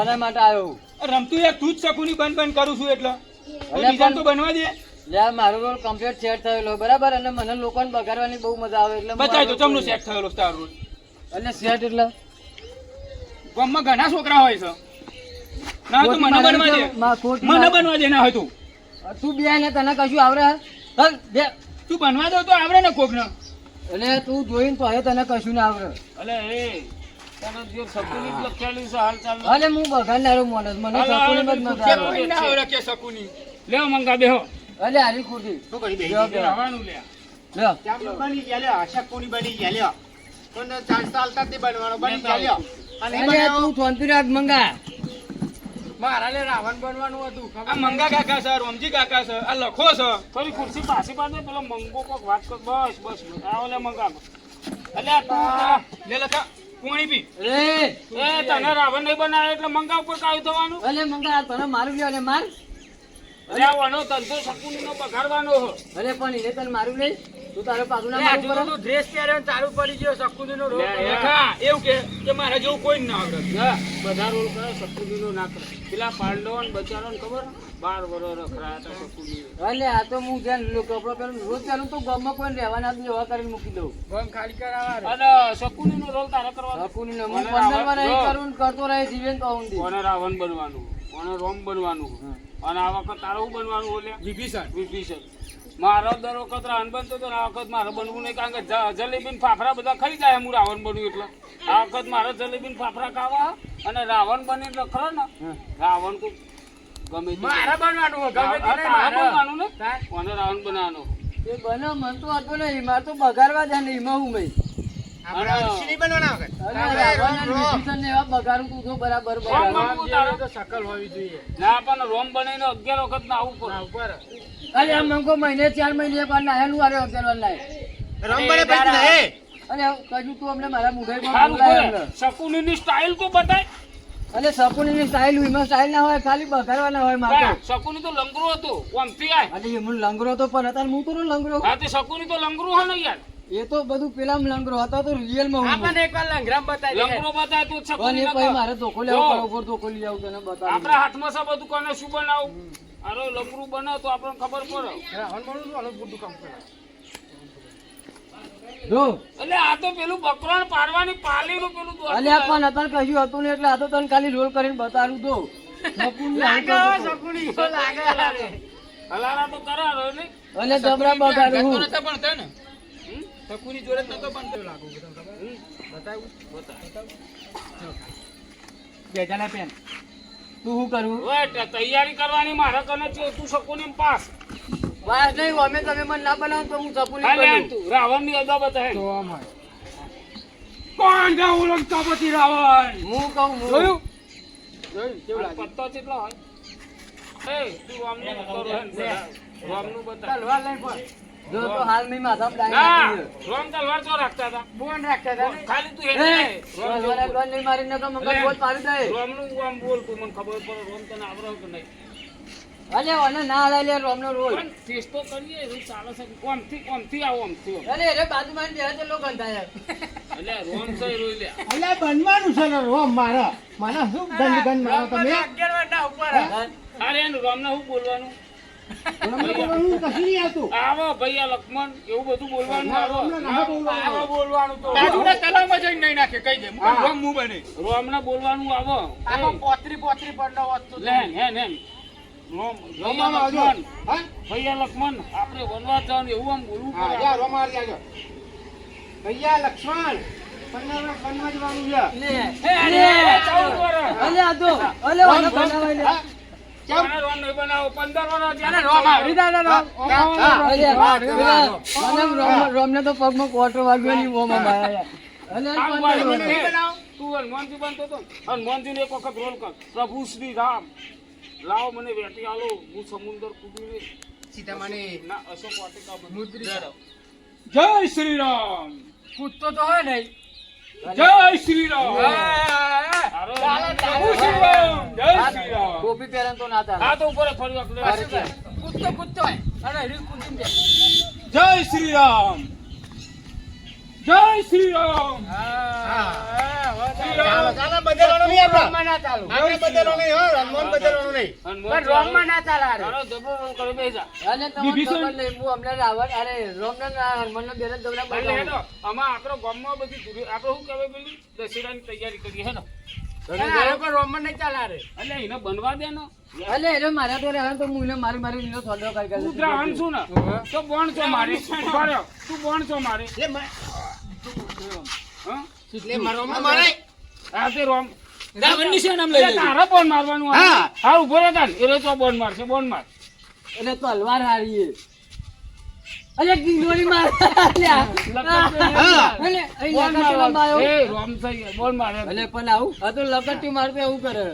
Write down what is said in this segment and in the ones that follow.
આના માટે આવ્યો રમતું એક તું જ શકુની બંધ બંધ કરું છું એટલે. અલ્યા તો બનવા દે. લે મારો રોલ કમ્પ્લીટ સેટ થયેલો બરાબર? અને મને લોકોને બગાડવાની બહુ મજા આવે એટલે બતાવી દો ચમનું સેટ થયેલો સ્ટાર રોલ. એટલે સેટ એટલે? ગામમાં ઘણા છોકરા હોય છે. ના તો મને બનવા દે. મને બનવા દે ના હોય તું. તું બે ને તને કશું આવડે? તું બનવા દો તો આવડે ને કોક ને એટલે તું જોઈને તો હવે તને કશું ના આવડે. અલે એ. હું બગાડનારો માણસ મને જ શકુની? મંગા બેહો. અલે હારી ખોટી શું કરી બેહી ગઈ? આવવાનું લે લ્યો. બની ગયા બની ચાલતા જ બનવાનો બની ગયા લ્યો. અને. તું મંગા. મારા લે રાવણ બનવાનું હતું આ મંગા કાકા છે રોમજી કાકા છે આ લખો છે. થોડી ખુરશી પાછી પાડે પેલો મંગો કોક વાત કર. બસ બસ. આવો લે મંગા અલે આ તું લે લખા. પોણી પી એ તને રાવણ નહીં બનાવે એટલે મંગા ઉપર કાયું થવાનું? ભલે મંગા તને મારું ગયો માર. આ ધંધો શકુની બગાડવાનો અરે પણ એને તને મારું નહીં? તું તારે પાછું ના મારું પર ડ્રેસ પહેર્યો ચાલુ પડી ગયો શકુની રોલ કરે. એવું કે કે મારા જેવું કોઈ ના આવડે બધા રોલ કરે શકુની ના કરે. પેલા પાંડવો ને બચારો ને ખબર? બાર વરો રખડાયા હતા શકુની અલે આ તો હું જ્યાં કપડો પહેરું રોજ પહેરું તો ગામમાં કોઈ રહેવાના જ એવા કરીને મૂકી દઉં. ગમ ખાલી કરાવવા અને શકુની નો રોલ તારે કરવાનો? શકુની હું પંદર કરું કરતો રહે જીવન તો હું રાવણ બનવાનું. કોને રોમ બનવાનું અને આ વખત તારે શું બનવાનું બોલે વિભીષણ. વિભીષણ. મારો દર વખત રાવણ બનતો હતો આ વખત મારે બનવું નહીં કારણ કે જલેબી ફાફડા બધા ખાઈ જાય હું રાવણ બન્યું એટલે. આ વખત મારે જલેબી ને ફાફડા ખાવા અને રાવણ બની એટલે ખરો ને? રાવણ તો ગમે મારે બનવાનું તે. બનવાનું ને? કોને રાવણ બનાવવાનો? એ બને મન તો હતો નહીં મારે તો બગાડવા જાય ને એમાં હું ભાઈ અને મહિને ચાર મહિને એક વાર નાહેલું આરે અગિયાર વાર નાહે. રમ બને પછી કજુ તું અમને મારા મુઢાઈ શકુની સ્ટાઇલ તો બતાય. અલે ની સ્ટાઇલ એમાં સ્ટાઇલ ના હોય ખાલી બગાડવાના હોય મારે શકુની તો લંગરો હતો. ઓમથી આય અરે એમનું લંગરો તો પણ અત્યારે હું તો લંગરો હા તે શકુની તો લંગરું હે ને યાર. એ તો બધું પેલા લંગરો હતા તો રિયલમાં આપણને એકવાર લંગરામ બતાવી લંગરો બતાય તો પણ શકુની ભાઈ મારે ધોકો લેવો પડે ઉપર ધોકો લઈ આવું તને બતાવ. આપણા હાથમાં છે બધું કોને શું બનાવ? અરે લંગરું બનાવ તો આપણને ખબર પડે. રાવણ બનવું તો અલગ બધું કામ કરે. જો. એટલે આ તો પેલું બકરાને પાડવાની પાલીનું પેલું દોસ્ત અલે પણ કશું હતું ને એટલે આ તો તને ખાલી રોલ કરીને બતાડું લાગે લાગે, લાગે. તો કરારો એટલે અને જબરા બગાડું શકુની હું. નતો ભણતો ને? શકુની જોડે નતો ભણતો. બતાવું? બે જણા પેન. તું શું કરું ઓય, તૈયારી કરવાની મારે કને છે તું શકુની પાસ વાસ નહીં અમે તમે મને ના બનાવ તો હું સપુની કરું તું રાવણની અદા હે તો અમાર કોણ ગા ઓળખતો પછી રાવણ હું કહું હું જોયું જોયું કેવું લાગે પત્તો કેટલો હોય એ તું રામનું કરો હે. રામનું બતાય તલવાર લઈને ફર. જો તો હાલ મેં માથા પર રોમ તલવાર તો રાખતા હતા. બોન રાખતા હતા ખાલી તું એ, રોમ તલવારે નહીં મારીને તો મંગળ બોલ પાડી દે. રોમનું આમ બોલ તું મને ખબર પડે રોમ તને આવડે કે નહીં? અલે ઓને ના હલાય લે રોમનો રોલ. ટેસ્ટ તો કરીએ એવું ચાલે છે આવો ઓમથી આવો. અરે બાજુ માં બે છે લોકો ગંધાય એટલે રોમ રોઈ લે. બનવાનું છે ને રોમ મારા. મને શું ગંદ ગંદ મારો તમે? અરે એનું રોમને શું બોલવાનું? આવો ભૈયા લક્ષ્મણ એવું બધું બોલવાનું આવો બોલવાનું. તો બાજુના તલાવમાં જઈને નહીં નાખે કહી દે રોમ મું બને રોમને બોલવાનું આવો આખો પોતરી પોતરી પડનો હોત તો લેન હેન હેન રોમ રોમામાં ભૈયા લક્ષ્મણ હા? ભૈયા લક્ષ્મણ આપણે વનવાસ જવાનું એવું આમ બોલવું પડે જા, જાજો. ભૈયા લક્ષ્મણ પન્નામાં જવાનું છે લે હે. અલે અલે લે હા? ને. હા, હા. અલે હા, હા. મને રોમ- રોમને તો પગમાં કોટો વાગ્યો નહીં ઓમાં બનાવો. તું હનુમાનજી બનતો હતો ને? હનુમાનજીને એક વખત રોલ કર. પ્રભુ શ્રી રામ. લાવો મને વેટી આલો. હું સમુદ્ર કૂદીને સીતામાની ના અશોક વાટિકા મુદ્રી જય શ્રી રામ. કૂદતો તો હોય નહીં જય શ્રી રામ ટોપી પહેરે તો ના ચાલે. આ તો ઉપર ફરી. કૂદતો કૂદતો. જય શ્રી રામ જય શ્રી રામ. રોલ કરી હું તૈયારી બનવા દે ને. અલે એનો મારા તો રહેવાનું તો હું એને મારી મારી લીલો થોડો કરી કરી તું દ્રાવણ છું ને. તો બોણ છો મારે. તું બોણ છો મારે. આ મારતો એવું કરે.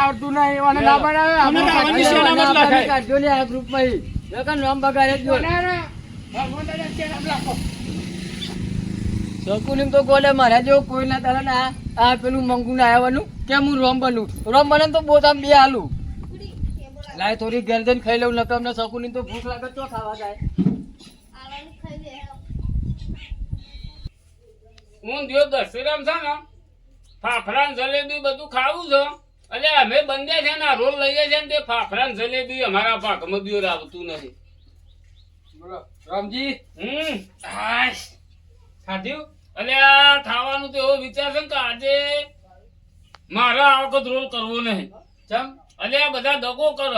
આવડતું નહીં ઓને ના બનાવે અમે રાવણની સેનામાં જ લખાય. કાઢજો લે આ ગ્રુપમાં ઈ. નકર નામ બગાડે જ જો. શકુનીમ તો ગોલે મારા જેવો કોઈ ના તારે ના આ પેલું મંગુ ના આવવાનું કેમ હું રોમ બનું રોમ બને તો બોતામ બે આલું લાય થોડી ગરદન ખાઈ લઉં, નકર અમને શકુની તો ભૂખ લાગે તો ખાવા જાય હું જો દશરામ છે ને ફાફડા જલેબી બધું ખાવું છે એટલે અમે બંધ્યા છે ને રોલ લઈએ છે ને તે ફાફડા જલેબી અમારા પાકમાં બી આવતું નથી બોલો રામજી? હમ. હાશ. ખાધ્યું? આ ખાવાનું તો એવો વિચાર છે કે આજે મારે આ વખત રોલ કરવો નહીં. ચમ? આ બધા દગો કર.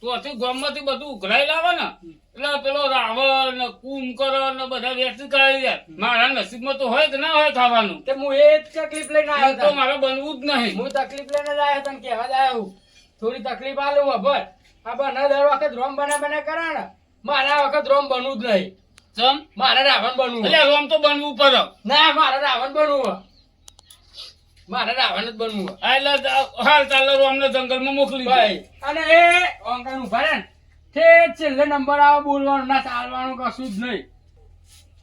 તો અથી ગામમાંથી બધું ઉઘરાઈ લાવે ને એટલે પેલો રાવણ ને કુંભકર્ણ ને બધા વ્યસ્ત કરાવી દે. મારા નસીબમાં તો હોય કે ના હોય ખાવાનું? તે હું એ જ તકલીફ લઈને આવ્યો તો મારે બનવું જ નહીં. હું તકલીફ લઈને જ આવ્યો તને કહેવા જ આવ્યો થોડી તકલીફ આલું વભર આ બને દર વખત રોમ બના બના કરે ને. મારે આ વખત રોમ બનવું જ નહીં. ચમ? મારે રાવણ બનવું. એટલે રોમ તો બનવું પડે. ના મારે રાવણ બનવું. મારે રાવણ જ બનવું. એટલે હાલ ચાલો રોમને જંગલમાં મોકલી ભાઈ અને એ ઓંકાર ઊભા રહે તે છેલ્લે નંબર આવે બોલવાનું ના ચાલવાનું કશું જ નહીં.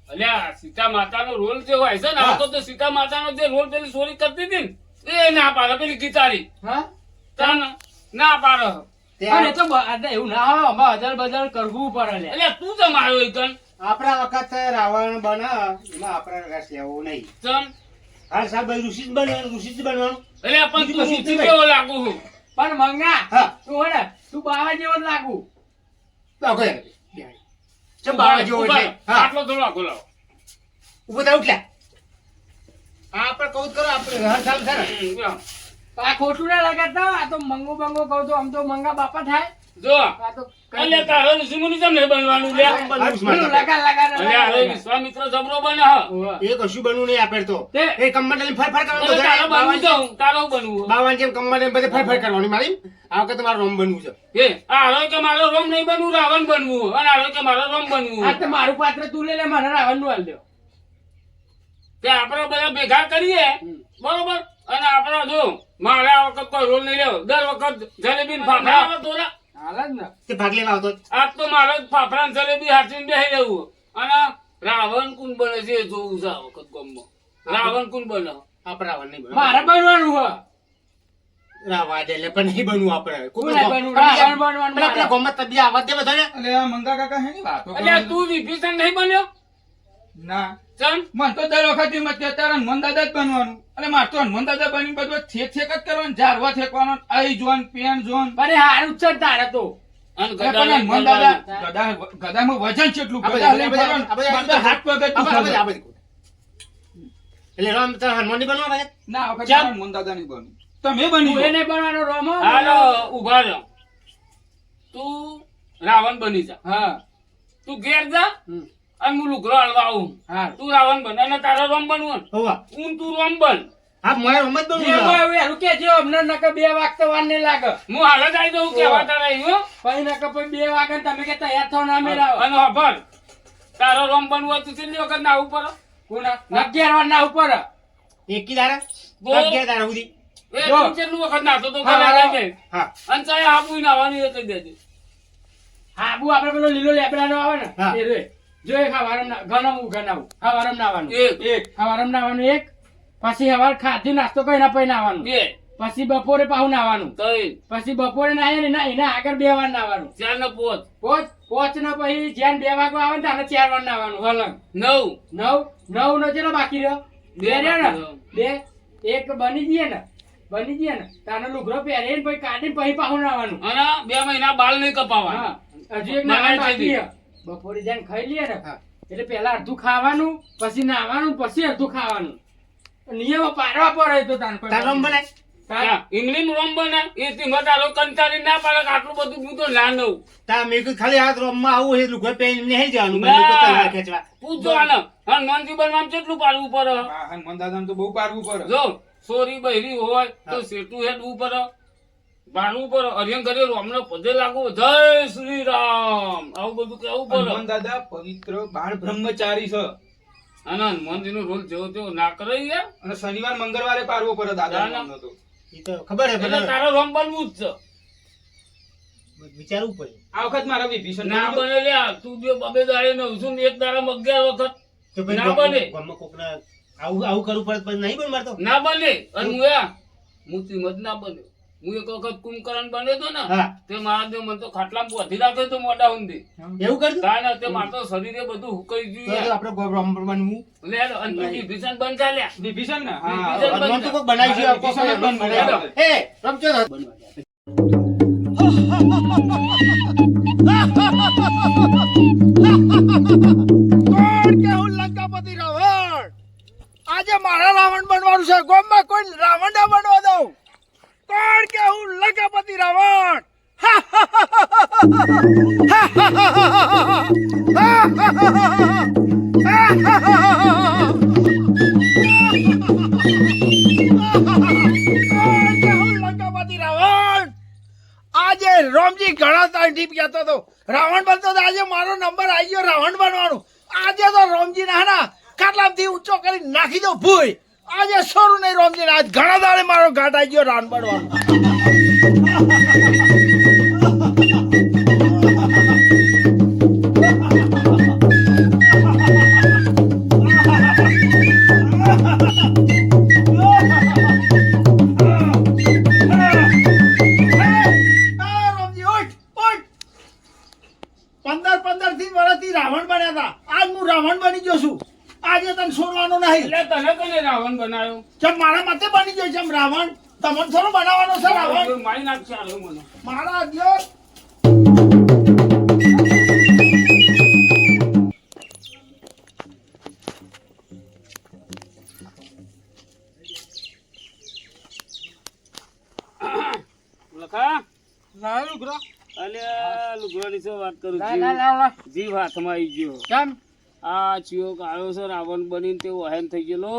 અલ્યા સીતા માતાનો રોલ જે હોય છે ને આ તો સીતા માતાનો જે રોલ પેલી ચોરી કરતી હતી ને એ ના પાડે પેલી ગીતારી. હા? ના પાડે. એ તો એવું ના હોય અમારે અદલ બદલ કરવું પડે એટલે તું તો માર્યો એકન. આપણા વખત રાવણ બને એમાં આપણે રસ લેવો નહીં. ચમ. હા સાહેબ ઋષિ જ બનવાનું ઋષિ જ બનવાનું. એટલે પણ તું ઋષિ કેવો લાગુ છું પણ મંગા હા. તું હોય તું બાવા જેવો જ લાગુ. બાકો ચમ બાવા જેવો એટલે? હા. આટલો થોડો આખો લાવો. ઊભો થા ઉઠલા હા આપણે કહું કરો આપણે. હર સાલ લ્યો. આ ખોટું ના લગાડતા આ તો મંગો બંગો કહું તો આમ તો મંગા બાપા થાય. જો આ તો એટલે તારો કેમ નહીં બનવાનું લે લગા લગા એટલે આ વિશ્વામિત્ર જબરો બને હ. એ કશું બનવું નહીં આપણે તો. એ કમ્મડલ ફર ફર કરવાનું તો તારો બનવું તો તારો બનવું. બાવાન જેમ કમ્મડલ બધે ફર ફર કરવાની મારી. આ વખતે મારો રોમ બનવું છે. એ આ હાલો કે મારો રોમ નહીં બનવું રાવણ બનવું. અને હાલો કે મારો રોમ બનવું. આ તો મારું પાત્ર તું લે લે મને રાવણનું આલ દે. તે આપણે બધા ભેગા કરીએ. બરોબર? અને આપણે જો મારે આ વખત કોઈ રોલ નહીં રહ્યો. દર વખત જલેબી ને ફાફડા આવે તોરા. હાલ જ ને. તે ભાગ લેવા આવતો. આજ તો મારે ફાફડા ને જલેબી હાથીને બેસી રહેવું. અને રાવણ કુંડ બને છે જોવું છે આ વખત ગામમાં. રાવણ કુંડ બને. આપણે રાવણ નહીં. મારે બનવાનું હોય. રાવા દે એટલે પણ નહીં બનવું આપણે. કોઈ બનવું? રાવણ બનવાનું પેલા પેલા ગોમત તબિયા આવવા દે બધાને. એટલે મંગા કાકા હે ની વાતો એટલે તું વિભીષણ નહીં બન્યો? ના. ચમ? મન તો દર વખત કે તારે હનુમાન દાદા જ બનવાનું. અને મારે તો હનુમાન દાદા બની બધું છેક છેક જ કરવાનું ઝારવા ફેંકવાનો આઈ જોન પેન જોન. અરે હારું છે તારે તો. હનુમાન દાદા ગદા ગદામાં વજન કેટલું ગદા ફરવાનું. હાથ પગ. એટલે રામ તારે હનુમાન નહીં બનવા ભાઈ? ના હનુમાન દાદા તમે બની તું એને બનવાનો રોમો હાલો ઊભા રહો. તું રાવણ બની જા. હા. તું ઘેર જા. અને હું લુગડો હાલવા આવું હા તું રાવણ બન અને તારો રોમ બનવું હોવા. હું તું રોમ બન. હા મારે રોમ જ બનવું એવું કે જો અમને નકર બે વાગતા વાર ને લાગે. હું હાલ જ આવી દઉં કેવા તારા હો. પછી નકર પછી બે વાગે તમે કે તૈયાર થો ના મેળાવો અને ખબર તારો રોમ બનવું તો કેટલી વખત ના ઉપર. કોના? અગિયાર વાર ના ઉપર. એકી દાડા. અગિયાર દાડા સુધી. એ. તું કેટલું વખત નાતો તો હા, ઘરે હા. અને ચાય હાબુ નાવાની એ કહી દેજે. હાબુ આપડે પેલો લીલો લેબડાનો આવે ને. એ રે જો એક હવારમ ના ગણાવું ગણાવું હવારમ નાવાનું એક. એક. હવારમ નાવાનું એક. પછી હવાર ખાધી નાસ્તો કરીને પછી નાવાનું. બે. પછી બપોરે પાછું નાવાનું. પછી બપોરે નાહીએ ને એના- આગળ બે વાર નાવાનું. ચાર ને પોચ. પોચ? પોચ ને પછી જ્યાં બે વાગો આવે ને ત્યારે ચાર વાર નાવાનું. હલંગ નવ. નવ? નવ નો ચેલો બાકી રહ્યો? બે બે ને? બે. એક બની જઈએ ને બની જઈએ ને તાને લુગરો પહેરે ને પછી કાઢીને પછી પાછું નાવાનું. અને બે મહિના બાલ નહીં કપાવા હજી એક ના, નાવાનું બાકી છે. બપોરે જઈને ખાઈ લઈએ ને એટલે પેલા અડધું ખાવાનું પછી નાવાનું પછી અડધું ખાવાનું. નિયમો પાડવા પડે તો તાન રોમ ઇંગ્લિશ રોમ બને. એ ધીમા તારો કંટાળી ના પાડે આટલું બધું હું તો ના લઉં તા મેં કીધું ખાલી હાથ રોમમાં આવું એટલું લુગડો પહેરીને નહીં જવાનું મેં તો તલવાર ખેંચવા. પૂછો આને હનુમાન જીવનમાં કેટલું પાડવું પડે? હનુમાન દાદા તો બહુ પાડવું પડે. જો સોરી બહેરી હોય તો સેટું હેડવું પડે ભાણવું પર અરિયન કરે અમને પદે લાગુ જય શ્રી રામ આવું બધું કેવું હનુમાન પડે દાદા પવિત્ર બાળ બ્રહ્મચારી છે. અને હનુમાનજી નો રોલ જેવો તેવો ના કરે અને શનિવાર મંગળવારે પારવો પડે દાદા ખબર હે એટલે પણ રોમ બનવું જ છે. વિચારવું પડે. આ વખત મારા વિભીષણ ના બને લ્યા તું બે બબે દાડે નવસું ને એક દાડા અગિયાર વખત. ના બને. આવું આવું કરવું પડે નહીં બને મારે તો ના બને. અને હું હું મત ના બન્યો. હું એક વખત કુંભકરણ બન્યો તો ને હા. તે મહાદેવ મને તો ખાટલામાં બોધી રાખે તો મોટા ઊંધી. એવું? કરતું? તાને તે મારે તો શરીરે બધું હુકાઈ ગયું. આપણે રોમ બનવું? લે અને વિભીષણ બન જા લ્યા. વિભીષણ ને? હા વિભીષણ બન તો કોક બનાવી છે મારે વિભીષણ જ બનવું એ રમજો કોણ કે હું લંકાપતિ રાવણ? આજે મારા રાવણ બનવાનું છે. ગોમમાં કોઈ રાવણ ના બનવા દઉં. કોણ કે હું લગપતિ રાવણ આજે રોમજી ઘણા ટાઈમ ટીપ કહેતો હતો રાવણ બનતો હતો આજે મારો નંબર આવી ગયો રાવણ બનવાનો આજે તો રોમજી ના ના કાટલામથી ઊંચો કરી નાખી દો ભૂઈ આજે સોરું નહીં રોમજી આજ ઘણા દાડે મારો ઘાટ આવી ગયો રાન બનવાનું તમને થોડું બનાવવાનો છે રાવણ મારી નાખશે મને મારા દિયોર લખા? ના લુગડો. અલ્યા લુગડાની શું વાત કરું. જીવ હાથમાં આવી ગયો. કેમ? આ ચિયો કાળો છે રાવણ બનીને તે વહેન થઈ ગયેલો?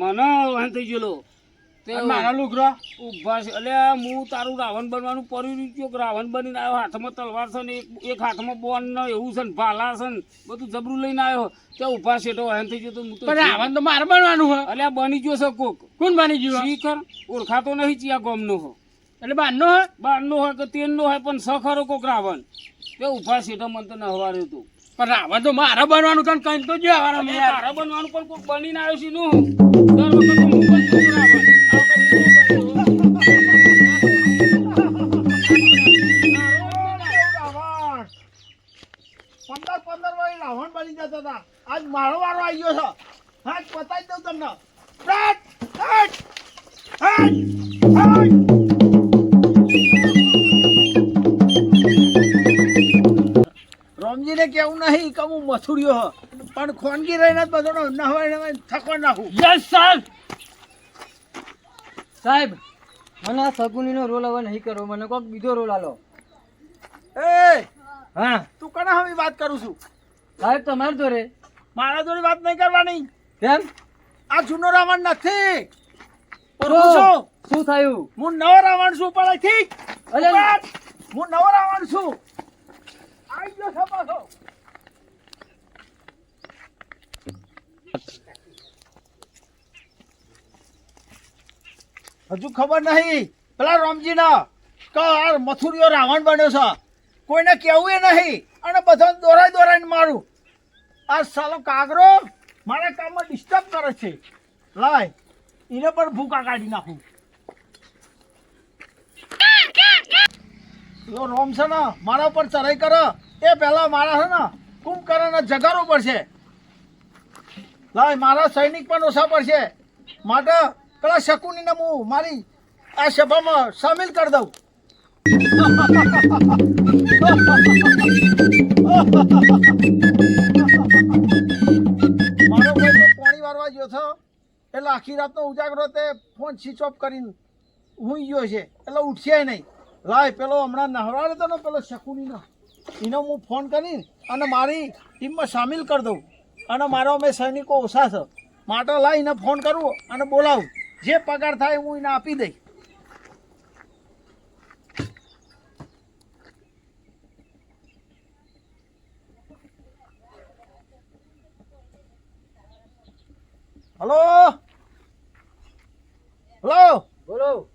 મને વહેન થઈ ગયેલો. મારો લુગડો? ઊભા છે. એટલે હું તારું રાવણ બનવાનું રહ્યું કે રાવણ બનીને આવ્યો હાથમાં તલવાર છે ને એક હાથમાં બોન ને એવું છે ને ભાલા છે ને બધું જબરું લઈને આવ્યો. ત્યાં ઊભા શેઠો વહેન થઈ ગયો તો હું તો રાવણ તો મારે બનવાનું હોય. એટલે બની ગયો છે કોક. કોણ બની ગયું? શીખર ઓળખાતો નહીં ચિયા ગોમનો હો. એટલે બારનો હોય બારનો હોય કે તેરનો હોય પણ સખરો કોક રાવણ. તે ઊભા શેઠો મને તો નહવાર્યો હતું પણ રાવણ તો મારે બનવાનું કઈ તો જો આવાનો મેં યાર. તારા બનવાનું પણ કોક બનીને આવ્યો છે નું દર વખત હું બનતો પંદર બની જતા હતા. આજ મારો વારો આવી ગયો છે. હા બતાવી દઉં તમને. હટ, હટ. રોમજીને કેવું નહીં કે હું મથુડ્યો હ. પણ ખોનગી રહીને જ બધો નહવાય થકવા નાખું. યસ સર સાહેબ મને આ સગુનીનો રોલ હવે નહીં કરો. મને કોઈક બીજો રોલ આલો. એ હા. તું કણા હવે વાત કરું છું? સાહેબ તમારે જોડે? મારા જોડે વાત નહીં કરવાની. કેમ? આ જૂનો રાવણ નથી. શું? થયું? હું નવો રાવણ છું પણ ઠીક હું નવો રાવણ છું. આવી ગયો છો પાછો. હજુ ખબર નહીં. પેલા રામજીના કે આ મથુરીઓ રાવણ બન્યો છે. કોઈને કેવું એ નહીં. અને બધા દોરાઈ દોરાઈને મારું. આ સાલો કાગરો મારા કામમાં ડિસ્ટર્બ કરે છે. લાય, એને પણ ભૂકા કાઢી નાખું. જો રોમ છે ને, મારા ઉપર ચડાઈ કરે. એ પહેલા મારા છે ને, કુંભકર્ણને જગાડવું પડશે લાય, મારા સૈનિક પણ ઓછા પડશે માટે પેલા શકુનીને હું મારી આ સભામાં સામેલ કરી દઉં. મારો ભાઈ તો પાણી વારવા ગયો છો. એટલે આખી રાતનો ઉજાગરો ફોન સ્વિચ ઓફ કરીને હું ગયો છે. એટલે ઉઠશે નહીં. લાય, પેલો હમણાં નહવાડે તો ને, પેલો શકુનીનો. એનો હું ફોન કરી અને મારી ટીમમાં સામેલ કરી દઉં. અને મારો અમે સૈનિકો ઓછા છે. માટે લાવીને ફોન કરું અને બોલાવું. જે પગાર થાય હું એને આપી દઈ હલો? હલો? બોલો.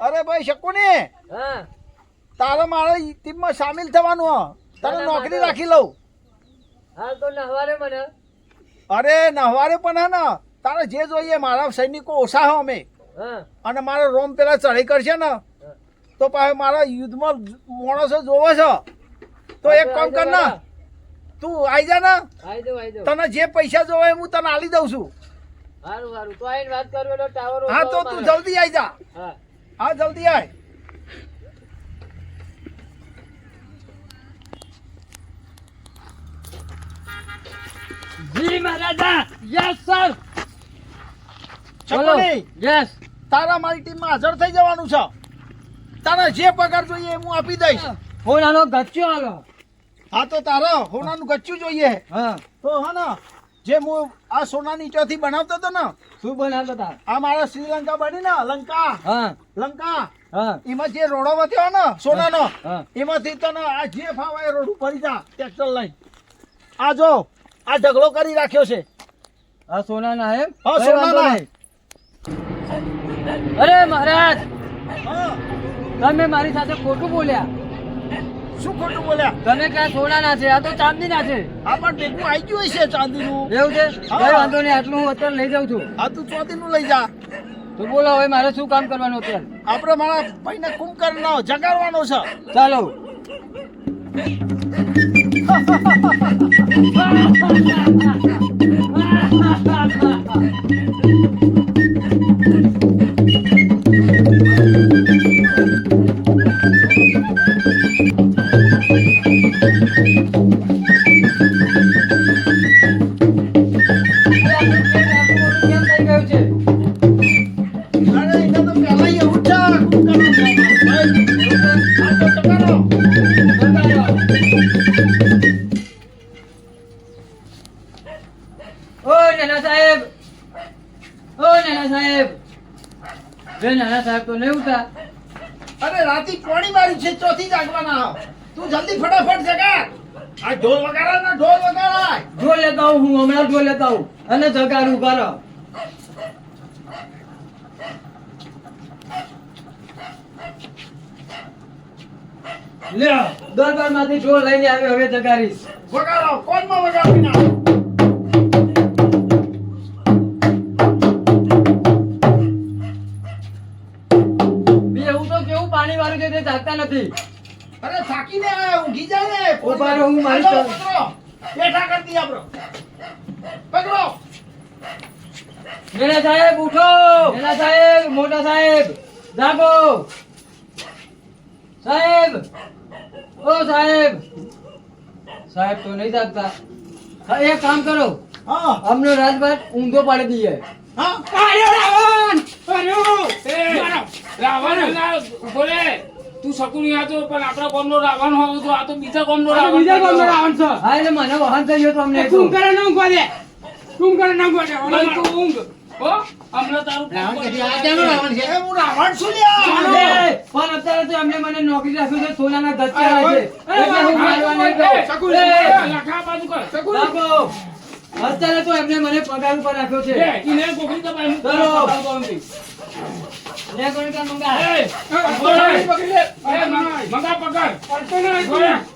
અરે ભાઈ શકુની? હા. તારે મારે ટીમમાં સામેલ થવાનું તારે નોકરી રાખી લઉં. હાલ તો નહવારે મને. અરે નહવારે પણ હે ને તારે જે જોઈએ મારા સૈનિકો ઓછા હો અમે. અને મારો રોમ પેલા ચઢાઈ કરશે ને તો પાછું મારા યુદ્ધમાં માણસો જોવો છે. તો એક કામ કર ને તું આવી જા ને. તને જે પૈસા જોવે હું તને આલી દઉં છું. સારું સારું તો આઈને વાત કરું એટલે ટાવર હા તો તું જલ્દી આવી જા. હા. હા જલ્દી આય. જી મહારાજા. યસ સર શકુની યસ તારા મારી ટીમમાં હાજર થઈ જવાનું છે. તને જે પગાર જોઈએ હું આપી દઈશ. ફોન આનો ગચ્યો આલો હા તો તારો સોનાનું ગચ્ચું જોઈએ. હા. તો હા ને જે હું આ સોનાની ચોથી બનાવતો હતો ને શું બનાવતો તા? આ મારા શ્રીલંકા બની ને લંકા. હા. લંકા. હા. એમાં જે રોડો વધ્યો ને સોનાનો. એમાંથી તને આ જે ફાવે એ રોડ ઉપર જા ટ્રેક્ટર લઈ આ જો આ ઢગલો કરી રાખ્યો છે. આ સોનાના એમ હા, સોનાના. અરે મહારાજ! તમે મારી સાથે ખોટું બોલ્યા. શું ખોટું બોલ્યા તમે ક્યાં સોના ના છે આ તો ચાંદી ના છે આ પણ ભેગું આવી ગયું હશે ચાંદીનું એવું છે હા. કઈ વાંધો નહીં આટલું હું અત્યારે લઈ જાઉં છું આ તું ચાંદીનું લઈ જા તો બોલો હવે મારે શું કામ કરવાનું અત્યારે આપણે મારા ભાઈને ના જગાડવાનો છે ચાલો કેમ લ્યો દરબારમાંથી ઢોલ લઈને આવ્યો હવે જગાડીશ. વગાડો કોનમાં વગાડી નાખો બે હું તો કેવું પાણી વાળું છે તે જાગતા નથી. અરે થાકીને આયા ઊંઘી જાય ને. ઊભા હું મારી. બેઠા કરતી આપણો. પકડો. મેના સાહેબ ઉઠો! મેના સાહેબ મોટા સાહેબ જાગો! સાહેબ! ઓ સાહેબ! સાહેબ તો નહીં જાગતા. હા, એક કામ કરો. હા. અમનો રાજભાત ઊંધો પાડી દઈએ. હા. રાવણ! ના ઊભો તું શકુની હતો પણ આપણા નો રાવણ હોવો તો આ તો બીજા ગામનો રાવણ બીજા કોમ નો રાવણ છે. હા એટલે મને વાહન થઈ ગયો તો અમને તો. કુંભકર્ણ ન ઊંઘવા દે. કુંભકર્ણ ન ઊંઘવા છે હમણાં તો ઊંઘ. હો? હમણાં તારું એ હું રાવણ છું લ્યા. પણ અત્યારે તો એમને મને નોકરી રાખ્યું છે સોનાના ગચ્ચા છે. એટલે હું મારવા નહીં દઉં. એ, લખા બાજુ કર. જાગો. અત્યારે તો એમને મને પગાર ઉપર રાખ્યો છે. એ, કોકરી તો. લે કોણ કામ મંગા એ. મંગા પકડ.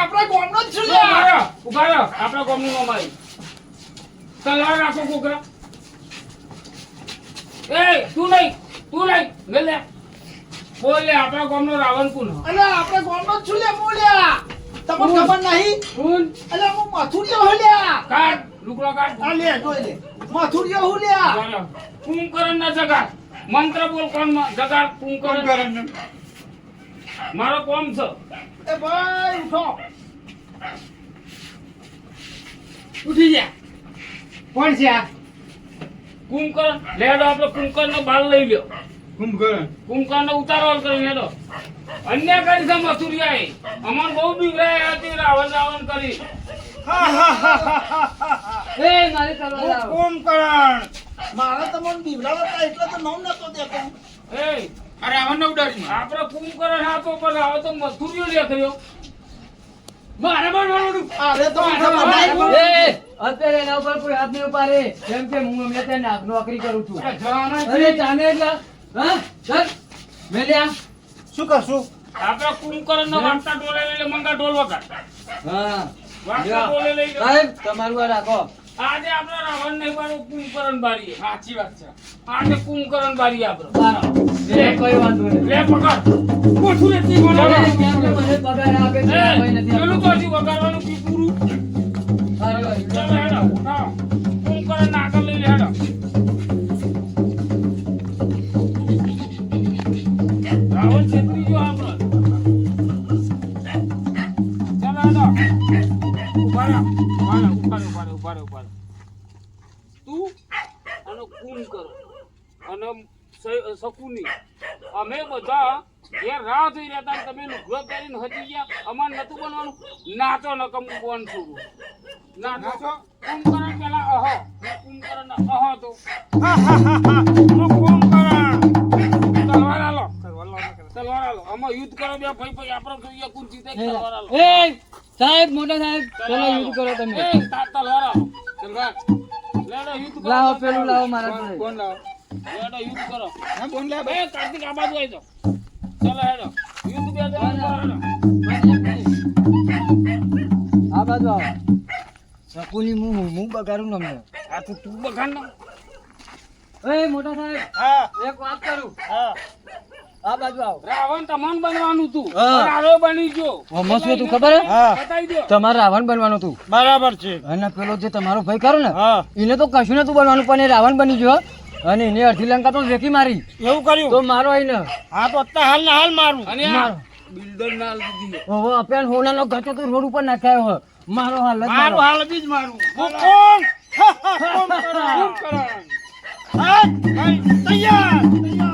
આપણા ગામનો જ છું ઊભા લ્યા રહો, ઊભા રહો. આપણા ગામનું નામ આવ્યું. તલવાર રાખો કોકરા. એ તું નહીં તું લે લે. બોલ લે આપણા ગામનો રાવણ કોણ અલ્યા આપણે ગામનો જ છું લ્યા હું લ્યા તમને ખબર નહીં? હું? મથુરીઓ હુલ્યા કાઢ લુગડો કાઢ. આ લે જોઈ લે. મથુરીઓ હુલ્યા ચાલો. કુંભકરણ ના જગાડ. મંત્ર બોલ કોણ જગા જગાડ? કુંભકરણ. મારો કોમ છે. એ ભાઈ ઉઠો. ઉઠી જા. કોણ છે આ? કુંભકરણ. લેડો આપણે કુંભકરણ નો બાલ લઈ લ્યો. કુંભકરણ. કુંભકરણ નો ઉતારો કરી લેડો. અન્ય કરી છે મસુરિયા અમાર બહુ બિગડાયા હતી રાવણ રાવણ કરી. એ મારી. કુંભકરણ. તમને બીવડાવતા હતા એટલે તો નવ નતો દેતો. એ આ રાવણને ઉડાડી માર. આપણે કુંભકરણ આપો પણ આવો તો મજૂરીઓ લે થયો મારે બનવાનું અરે તો એ, અત્યારે એના ઉપર કોઈ હાથ નહીં ઉપાડે. કેમ કે હું હમણાં ત્યાં નાક નોકરી કરું છું. અરે અરે ચાને એટલે હા ચાલ. મેલ્યા. શું કરશું? આપણે કુંભકરણ ના વાર્તા ડોલે લઈ લે મંગા ડોલ વગાડ હા. વાર્તા ડોલે લઈ લે. સાહેબ તમારું આ રાખો. આજે આપણે રાવણ નહીં બારો કુંભકરણ બારી સાચી વાત છે. આજે કુંભકરણ બારી આપણે. બારો. એ કોઈ વાંધો નહીં. લે પકડ. કોઠું ચાલો, બોલાવે કે મને પગાર આપે છે, કોઈ નથી પેલું તો. હજી વગાડવાનું કી પૂરું ચાલો હેડો. ઉઠાવો. ઉપાડો ઉપાડો ઉપાડો ઉપાડો રહો. તું અને કુંભકરણ અને શકુની. અમે બધા ઘેર રાહ જોઈ રહ્યા હતા તમે લુગડો કરીને હજી ગયા. અમારે નતું બનવાનું. નાચો નકમ બન છું. નાચો. કુંભકરણ પેલા અહ. કુંભકરણ અહ તો તલવાર આલો. તલવાર આલો આમાં યુદ્ધ કરો બે ભાઈ ભાઈ આપણે જોઈએ કોણ જીતે તલવાર આલો. સાહેબ મોટા સાહેબ ચલો યુદ્ધ કરો તમે. લાવો પેલું લાવો મારા જોડે. કોણ લાવો? લેડો યુદ્ધ કરો. હા બોન લે એ કાર્તિક આ બાજુ આવી જાઓ. ચલો હેડો. યુદ્ધ બે જણા હેડો આ બાજુ આવો. શકુની હું હું બગાડું ને આ તો તું બગાડ ના. એ મોટા સાહેબ હા. એક વાત કરું. હા. આ બાજુ આવો. રાવણ તમાન બનવાનું તું. હા. બની ગયો. શું હતું ખબર હા. બતાવી દો. તમારે રાવણ બનવાનું તું બરાબર છે. અને પેલો જે તમારો ભાઈ કરો ને એને તો કશું નતું બનવાનું પણ એ રાવણ બની ગયો અને એને અડધી લંકા તો વેકી મારી. એવું કર્યું? તો મારો આઈને હા તો અત્યારે હાલ ને હાલ મારું. અને બિલ્ડર ના દીધી હવે અપેન હોનાનો ગચો તો રોડ ઉપર નાખ્યો હો મારો હાલ જ મારો. હાલ જ મારું. હું કોણ? કુંભકરણ હા તૈયાર તૈયાર.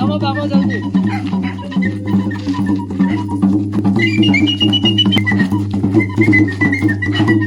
બાબો બાબો જલ્દી હું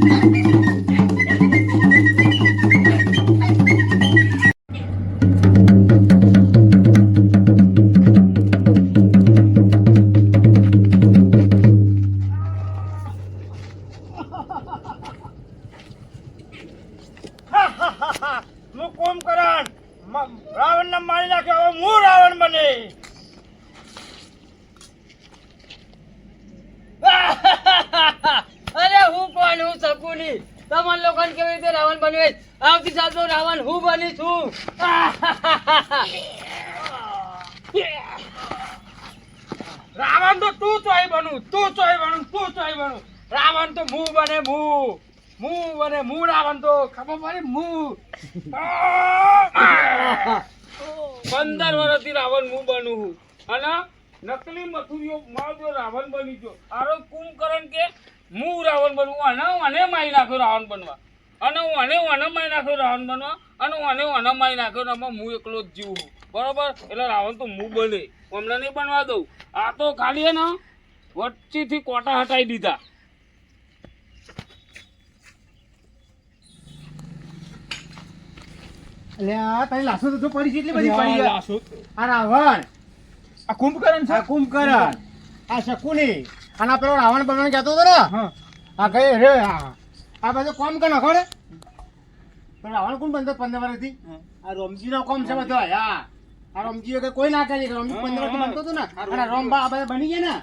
અને નકલી મથુરીઓ મારો જો રાવણ બની ગયો. આરો કુંભકરણ કે હું રાવણ બનવું અને અને મારી નાખ્યો રાવણ બનવા. અને હું અને અને મારી નાખ્યો રાવણ બનવા. અને હું અને અને મારી નાખ્યો આમાં હું એકલો જ જીવું. બરોબર? એટલે રાવણ તો હું બને. હમણાં નહીં બનવા દઉં. આ તો ખાલી ને વચ્ચેથી કોટા હટાવી દીધા. એટલે આ તારી લાશો તો પડી છે એટલી બધી પડી. લાશો. આ રાવણ. આ કુંભકરણ છે? આ કુંભકરણ. આ શકુની. અને આ પેલો રાવણ બનવાનું કહેતો હતો ને? આ કઈ રે આ બધું કોમ કે નાખો ને રાવણ કોણ બનતો? પંદર વર્ષથી? આ રોમજીનો કોમ છે બધો હા. આ રોમજી વગર કોઈ ના કરી રોમજી પંદર વર્ષથી બનતો હતો ને? અને રોમબા આ બધા બની ગયા ને?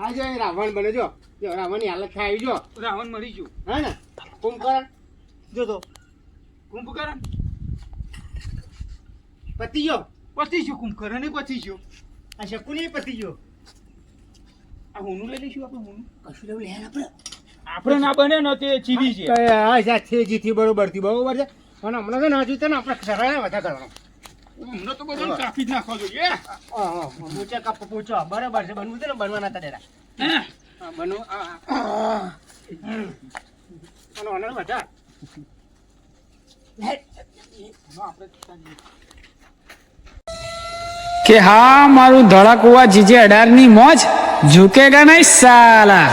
આ જો રાવણ બને જો. જો રાવણની હાલત થાય આવી જો. રાવણ મરી ગયું. હે ને? કુંભકરણ. જો તો કુંભકરણ? પતી ગયો. પતી ગયું કુંભકરણ પતી ગયું. આ શકુની પતી ગયો આ હુનું લઈ લઈશું આપણે હુનું કશું લેવું લે આપણે આપણે ના બને ને તે ચીવી છે હા જા છે જીથી બરોબરથી બરોબર છે અને હમણાં તો ને હજુ ને આપણે સરાય વધારે કરવાનો હમણાં તો બધું કાપી જ નાખો જોઈએ પૂછે કાપ પૂછો બરાબર છે બનવું છે ને બનવાના હતા ડેરા બનવું. અને ઓનર વધાર કે હા મારું ધડાકુવા જીજે અઢારની મોજ ઝુકેગા નહીં સાલા.